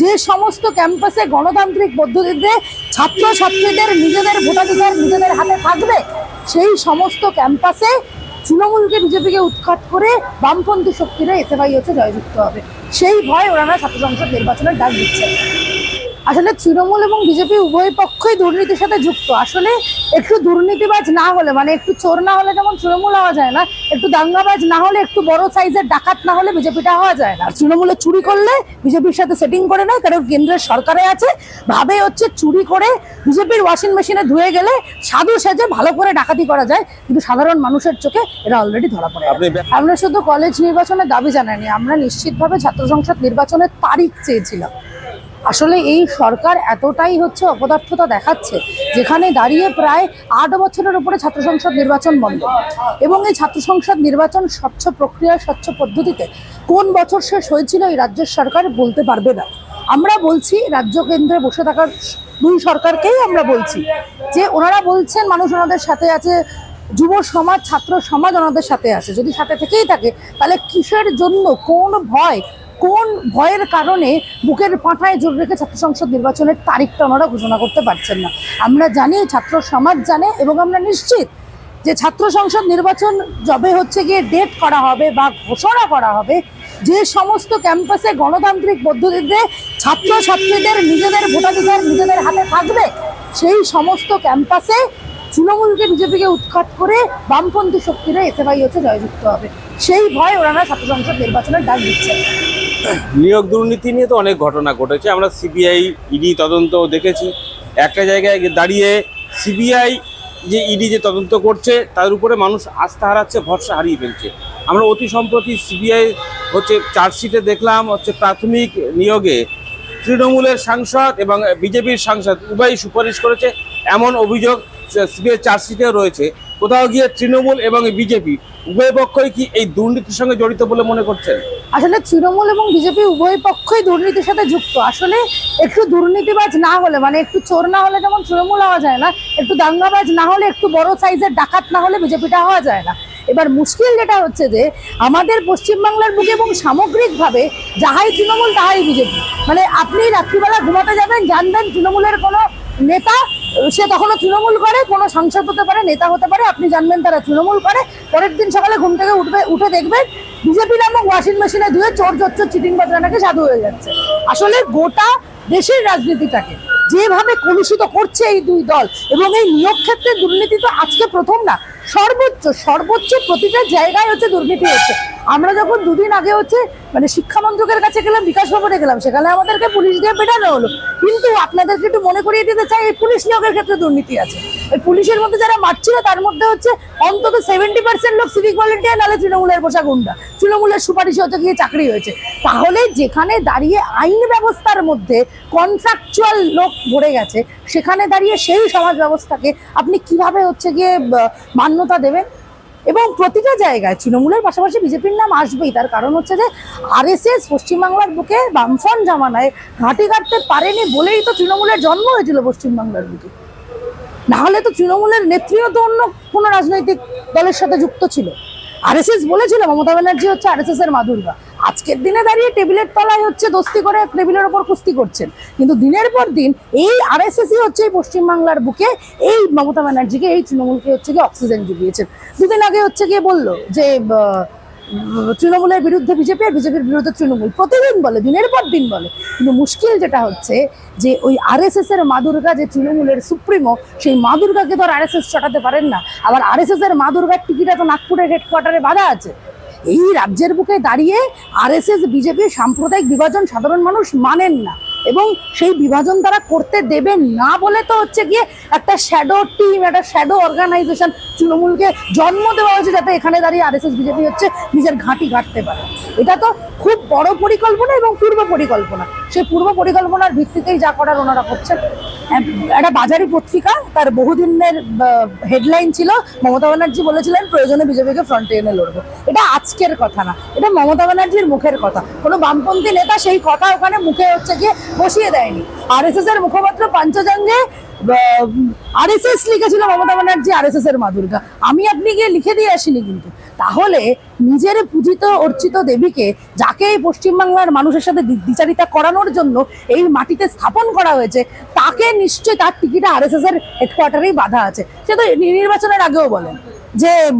যে সমস্ত ক্যাম্পাসে গণতান্ত্রিক পদ্ধতিতে ছাত্রছাত্রীদের নিজেদের ভোটাধিকার নিজেদের হাতে থাকবে, সেই সমস্ত ক্যাম্পাসে তৃণমূলকে বিজেপিকে উৎখাত করে বামপন্থী শক্তিরা এসএফআই হচ্ছে জয়যুক্ত হবে। সেই ভয় ওনারা ছাত্র সংসদ নির্বাচনের ডাক দিচ্ছে আসলে তৃণমূল এবং বিজেপি উভয় পক্ষই দুর্নীতির সাথে যুক্ত। আসলে একটু দুর্নীতিবাজ না হলে মানে একটু চোর না হলে যেমন তৃণমূল হওয়া যায় না একটু দাঙ্গাবাজ না হলে একটু বড় সাইজের ডাকাত না হলে বিজেপিটা হওয়া যায় না। আর তৃণমূলে চুরি করলে বিজেপির সাথে সেটিং করে নেয় কারণ কেন্দ্রের সরকারে আছে। ভাবে হচ্ছে চুরি করে বিজেপির ওয়াশিং মেশিনে ধুয়ে গেলে সাধু সেজে ভালো করে ডাকাতি করা যায় কিন্তু সাধারণ মানুষের চোখে এরা অলরেডি ধরা পড়ে আমরা শুধু কলেজ নির্বাচনের দাবি জানাইনি আমরা নিশ্চিতভাবে ছাত্র সংসদ নির্বাচনের তারিখ চেয়েছিলাম। আসলে এই সরকার এতটাই হচ্ছে অপদার্থতা দেখাচ্ছে, যেখানে দাঁড়িয়ে প্রায় আট বছরের উপরে ছাত্র সংসদ নির্বাচন বন্ধ। এবং এই ছাত্র সংসদ নির্বাচন স্বচ্ছ প্রক্রিয়া, স্বচ্ছ পদ্ধতিতে কোন বছর শেষ হয়েছিল এই রাজ্যের সরকার বলতে পারবে না। আমরা বলছি, রাজ্য কেন্দ্রে বসে থাকার দুই সরকারকেই আমরা বলছি, যে ওনারা বলছেন মানুষ ওনাদের সাথে আছে, যুব সমাজ, ছাত্র সমাজ ওনাদের সাথে আছে। যদি সাথে থেকেই থাকে, তাহলে কিসের জন্য, কোন ভয় কোন ভয়ের কারণে বুকের পাঁঠায় জোর রেখে ছাত্র সংসদ নির্বাচনের তারিখটা ওনারা ঘোষণা করতে পারছেন না। আমরা জানি ছাত্র সমাজ জানে এবং আমরা নিশ্চিত যে ছাত্র সংসদ নির্বাচন যবে হচ্ছে গিয়ে ডেট করা হবে বা ঘোষণা করা হবে, যে সমস্ত ক্যাম্পাসে গণতান্ত্রিক পদ্ধতিতে ছাত্রছাত্রীদের নিজেদের ভোটাধিকার নিজেদের হাতে থাকবে, সেই সমস্ত ক্যাম্পাসে তৃণমূলকে বিজেপিকে উৎখাত করে বামপন্থী শক্তিরা এসএফআই হচ্ছে জয়যুক্ত হবে। সেই ভয় ওনারা ছাত্র সংসদ নির্বাচনের ডাক দিচ্ছে। নিয়োগ দুর্নীতি নিয়ে তো অনেক ঘটনা ঘটেছে। আমরা সিবিআই, ইডি তদন্ত দেখেছি। একটা জায়গায় গিয়ে দাঁড়িয়ে সিবিআই যে ইডি যে তদন্ত করছে, তার উপরে মানুষ আস্থা হারাচ্ছে, ভরসা হারিয়ে ফেলছে। আমরা অতি সম্প্রতি সিবিআই হচ্ছে চার্জশিটে দেখলাম, হচ্ছে প্রাথমিক নিয়োগে তৃণমূলের সাংসদ এবং বিজেপির সাংসদ উভয়ই সুপারিশ করেছে। এমন অভিযোগ সিবিআই চার্জশিটেও রয়েছে। কোথাও গিয়ে তৃণমূল এবং বিজেপি উভয় পক্ষই কি এই দুর্নীতির সঙ্গে জড়িত বলে মনে করছেন? আসলে তৃণমূল এবং বিজেপি উভয় পক্ষই দুর্নীতির সাথে যুক্ত। আসলে একটু দুর্নীতিবাজ না হলে মানে একটু চোর না হলে যেমন তৃণমূল হওয়া যায় না, একটু দাঙ্গাবাজ না হলে একটু বড় সাইজের ডাকাত না হলে বিজেপিটা হওয়া যায় না। এবার মুশকিল যেটা হচ্ছে যে, আমাদের পশ্চিমবাংলার বুকে এবং সামগ্রিকভাবে যাহাই তৃণমূল তাহাই বিজেপি। মানে আপনি রাত্রিবেলা ঘুমাতে যাবেন জানবেন তৃণমূলের কোনো নেতা সে তখনও তৃণমূল করে, কোনো সাংসদ হতে পারে, নেতা হতে পারে, আপনি জানবেন তারা তৃণমূল করে। পরের দিন সকালে ঘুম থেকে উঠবে, উঠে দেখবেন বিজেপি নামক ওয়াশিং মেশিনে ধুয়ে চোর চচ্চর চিটিং বাজরা সাধু হয়ে যাচ্ছে। আসলে গোটা দেশের রাজনীতিটাকে যেভাবে কলুষিত করছে এই দুই দল এবং এই নিয়োগ ক্ষেত্রে দুর্নীতি তো আজকে প্রথম না, সর্বোচ্চ সর্বোচ্চ প্রতিটা জায়গায় হচ্ছে দুর্নীতি হচ্ছে। আমরা যখন দুদিন আগে হচ্ছে মানে শিক্ষা মন্ত্রকের কাছে গেলাম, বিকাশ ভবনে গেলাম, সেখানে আমাদেরকে পুলিশ দিয়ে পেটানো হলো। কিন্তু আপনাদেরকে একটু মনে করিয়ে দিতে চাই, এই পুলিশ নিয়োগের ক্ষেত্রে দুর্নীতি আছে। এই পুলিশের মধ্যে যারা মারছিল, তার মধ্যে হচ্ছে অন্তত সেভেন্টি পার্সেন্ট লোক সিভিক ভলেন্টিয়ার নাহলে তৃণমূলের পোশাক গুন্ডা। তৃণমূলের সুপারিশে হচ্ছে গিয়ে চাকরি হয়েছে। তাহলে যেখানে দাঁড়িয়ে আইন ব্যবস্থার মধ্যে কন্ট্রাকচুয়াল লোক ভরে গেছে, সেখানে দাঁড়িয়ে সেই সমাজ ব্যবস্থাকে আপনি কীভাবে হচ্ছে গিয়ে মান্যতা দেবেন? এবং প্রতিটা জায়গায় তৃণমূলের পাশাপাশি বিজেপির নাম আসবেই। তার কারণ হচ্ছে যে আরএসএস পশ্চিমবাংলার বুকে বামফ্রন্ট জামানায় ঘাঁটি কাটতে পারেনি বলেই তো তৃণমূলের জন্ম হয়েছিল পশ্চিমবাংলার বুকে। নাহলে তো তৃণমূলের নেত্রীও তো অন্য কোনো রাজনৈতিক দলের সাথে যুক্ত ছিল। আরএসএস বলেছিল মমতা ব্যানার্জি হচ্ছে আরএসএস এর মাদুর্গা। আজকের দিনে দাঁড়িয়ে টেবিলের তলায় হচ্ছে দোস্তি করে টেবিলের ওপর কুস্তি করছেন। কিন্তু দিনের পর দিন এই আরএসএসই হচ্ছে এই পশ্চিমবাংলার বুকে এই মমতা ব্যানার্জিকে, এই তৃণমূলকে হচ্ছে গিয়ে অক্সিজেন জুগিয়েছেন। দুদিন আগে হচ্ছে গিয়ে বলল যে তৃণমূলের বিরুদ্ধে বিজেপি আর বিজেপির বিরুদ্ধে তৃণমূল। প্রতিদিন বলে, দিনের পর দিন বলে। কিন্তু মুশকিল যেটা হচ্ছে যে ওই আরএসএস এর মা দুর্গা যে তৃণমূলের সুপ্রিমো, সেই মা দুর্গাকে তো আর আরএসএস চটাতে পারেন না। আবার আরএসএস এর মা দুর্গার টিকিটা তো নাগপুরের হেডকোয়ার্টারে বাধা আছে। এই রাজ্যের বুকে দাঁড়িয়ে আরএসএস, বিজেপি সাম্প্রদায়িক বিভাজন সাধারণ মানুষ মানেন না এবং সেই বিভাজন তারা করতে দেবে না বলে তো হচ্ছে গিয়ে একটা শ্যাডো টিম একটা শ্যাডো অর্গানাইজেশন তৃণমূলকে জন্ম দেওয়া হয়েছে যাতে এখানে দাঁড়িয়ে আরএসএস, বিজেপি হচ্ছে নিজের ঘাঁটি ঘাটতে পারে। এটা তো খুব বড় পরিকল্পনা এবং পূর্ব পরিকল্পনা। সেই পূর্ব পরিকল্পনার ভিত্তিতেই যা করার ওনারা করছেন। একটা বাজারি পত্রিকা, তার বহুদিনের হেডলাইন ছিল, মমতা ব্যানার্জি বলেছিলেন, প্রয়োজনে বিজেপিকে ফ্রন্টে এনে লড়বো। এটা আজকের কথা না, এটা মমতা ব্যানার্জির মুখের কথা। কোনো বামপন্থী নেতা সেই কথা ওখানে মুখে হচ্ছে গিয়ে বসিয়ে দেয়নি। আর এস এর মুখপাত্র পাঞ্চজঙ্গে আর এস এস লিখেছিল Mamata Banerjee R S S এর মা আমি আপনি গিয়ে লিখে দিয়ে আসিনি কিন্তু। তাহলে নিজের পূজিত, অর্চিত দেবীকে যাকে এই পশ্চিমবাংলার মানুষের সাথে দ্বিচারিতা করানোর জন্য এই মাটিতে স্থাপন করা হয়েছে, তাকে নিশ্চয়ই তার টিকিটে আর এস এর হেডকোয়ার্টারেই বাধা আছে। সে তো নির্বাচনের আগেও বলেন। যে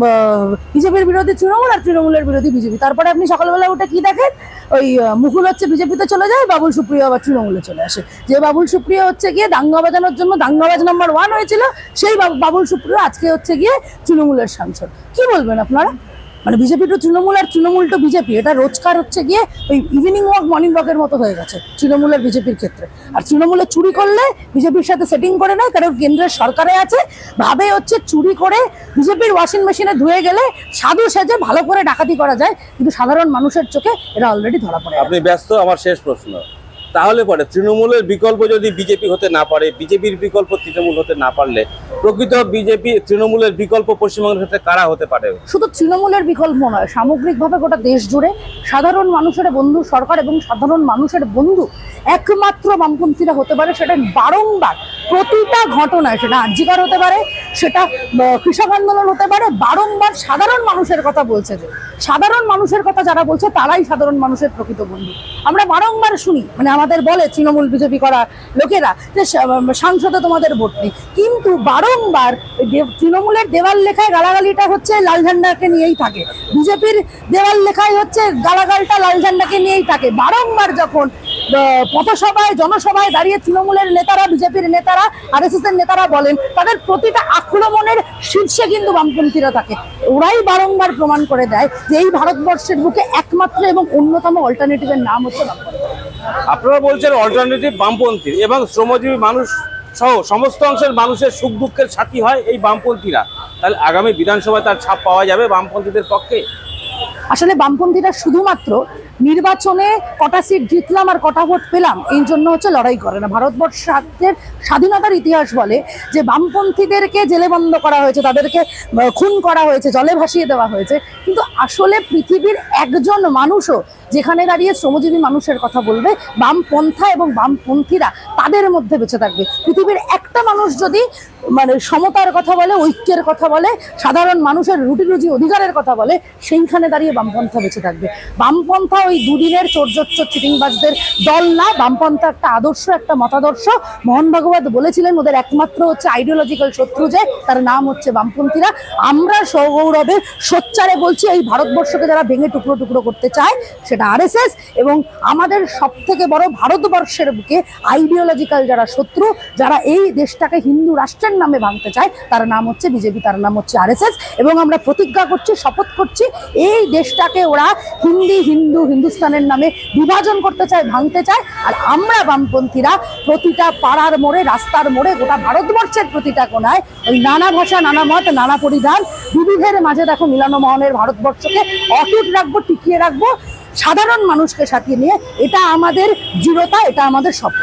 বিজেপির বিরোধী তৃণমূল আর তৃণমূলের বিরোধী বিজেপি। তারপরে আপনি সকালবেলা উঠে কি দেখেন? ওই মুকুল হচ্ছে বিজেপিতে চলে যায়, বাবুল সুপ্রিয় আবার তৃণমূলে চলে আসে। যে বাবুল সুপ্রিয় হচ্ছে গিয়ে দাঙ্গা বাজানোর জন্য দাঙ্গাবাজ নাম্বার ওয়ান হয়েছিল, সেই বাব- বাবুল সুপ্রিয় আজকে হচ্ছে গিয়ে তৃণমূলের সাংসদ। কি বলবেন আপনারা? মানে বিজেপি টু তৃণমূল আর তৃণমূল টু বিজেপি। এটা রোজকার হচ্ছে গিয়ে ওই ইভিনিং ওয়াক মর্নিং ওয়াকের মতো হয়ে গেছে তৃণমূলের বিজেপির ক্ষেত্রে। আর তৃণমূলে চুরি করলে বিজেপির সাথে সেটিং করে নেয় কারণ কেন্দ্রের সরকারে আছে। ভাবে হচ্ছে চুরি করে বিজেপির ওয়াশিং মেশিনে ধুয়ে গেলে সাধু সেজে ভালো করে ডাকাতি করা যায় কিন্তু সাধারণ মানুষের চোখে এরা অলরেডি ধরা পড়ে আপনি ব্যস্ত আমার শেষ প্রশ্ন। তাহলে পরে তৃণমূলের বিকল্প যদি বিজেপি হতে না পারে বিজেপির বিকল্প তৃণমূল হতে না পারলে প্রকৃত বিজেপি তৃণমূলের বিকল্প পশ্চিমবঙ্গের ক্ষেত্রে কারা হতে পারে? শুধু তৃণমূলের বিকল্প নয়, সামগ্রিকভাবে গোটা দেশ জুড়ে সাধারণ মানুষের বন্ধু সরকার এবং সাধারণ মানুষের বন্ধু একমাত্র বামপন্থীরা হতে পারে, সেটা বারংবার প্রতিটা ঘটনায় সেটা আর্জিকার হতে পারে, সেটা কৃষক আন্দোলন হতে পারে, বারংবার সাধারণ মানুষের কথা বলছে যে, সাধারণ মানুষের কথা যারা বলছে তারাই সাধারণ মানুষের প্রকৃত বন্ধু। আমরা বারংবার শুনি মানে আমাদের বলে তৃণমূল বিজেপি করা লোকেরা যে সাংসদে তোমাদের ভোট নেই। কিন্তু বারংবার তৃণমূলের দেওয়াল লেখায় গালাগালিটা হচ্ছে লাল ঝান্ডাকে নিয়েই থাকে। বিজেপির দেওয়াল লেখায় হচ্ছে গালাগালটা লাল ঝান্ডাকে নিয়েই থাকে। বারংবার যখন পথসভায় জনসভায় দাঁড়িয়ে তৃণমূলের নেতারা বিজেপির নেতারা আর এস এর নেতারা বলেন তাদের প্রতিটা আক্রমণের শীর্ষে কিন্তু বামপন্থীরা থাকে। ওরাই বারংবার প্রমাণ করে দেয় যে এই ভারতবর্ষের বুকে একমাত্র এবং অন্যতম অল্টারনেটিভের নাম হচ্ছে আপনারা বলছেন অল্টারনেটিভ বামপন্থী এবং শ্রমজীবী মানুষ সহ সমস্ত অংশের মানুষের সুখ দুঃখের সাথী হয় এই বামপন্থীরা। তাহলে আগামী বিধানসভায় তার ছাপ পাওয়া যাবে বামপন্থীদের পক্ষে? আসলে বামপন্থীরা শুধুমাত্র নির্বাচনে কটা সিট জিতলাম আর কটা ভোট পেলাম, এই জন্য হচ্ছে লড়াই করে না। ভারতবর্ষের স্বাধীনতার ইতিহাস বলে যে বামপন্থীদেরকে জেলে বন্ধ করা হয়েছে, তাদেরকে খুন করা হয়েছে, জলে ভাসিয়ে দেওয়া হয়েছে। কিন্তু আসলে পৃথিবীর একজন মানুষও যেখানে দাঁড়িয়ে শ্রমজীবী মানুষের কথা বলবে, বামপন্থা এবং বামপন্থীরা তাদের মধ্যে বেঁচে থাকবে। পৃথিবীর একটা মানুষ যদি মানে সমতার কথা বলে, ঐক্যের কথা বলে, সাধারণ মানুষের রুটি রুজি অধিকারের কথা বলে, সেইখানে দাঁড়িয়ে বামপন্থা বেঁচে থাকবে। বামপন্থা ওই দুদিনের চোরজোচ্চর চিটিংবাজদের দল না, বামপন্থা একটা আদর্শ, একটা মতাদর্শ। মোহন ভাগবত বলেছিলেন, ওদের একমাত্র হচ্ছে আইডিওলজিক্যাল শত্রু যে, তার নাম হচ্ছে বামপন্থীরা। আমরা সৌরভে সোচ্চারে বলছি, এই ভারতবর্ষকে যারা ভেঙে টুকরো টুকরো করতে চায় সেটা আরএসএস এবং আমাদের সব থেকে বড় ভারতবর্ষের বুকে আইডিওলজিক্যাল যারা শত্রু, যারা এই দেশটাকে হিন্দু রাষ্ট্রের নামে ভাঙতে চায়, তার নাম হচ্ছে বিজেপি, তার নাম হচ্ছে আরএসএস এবং আমরা প্রতিজ্ঞা করছি, শপথ করছি, এই দেশটাকে ওরা হিন্দি, হিন্দু, হিন্দুস্তানের নামে বিভাজন করতে চায়, ভাঙতে চায়, আর আমরা বামপন্থীরা প্রতিটা পাড়ার মোড়ে, রাস্তার মোড়ে, গোটা ভারতবর্ষের প্রতিটা কোনায় ওই নানা ভাষা, নানা মত, নানা পরিধান, বিবিধের মাঝে দেখো মিলানো মহনের ভারতবর্ষকে অটুট রাখব, টিকিয়ে রাখব সাধারণ মানুষকে সাথে নিয়ে এটা আমাদের দৃঢ়তা এটা আমাদের স্বপ্ন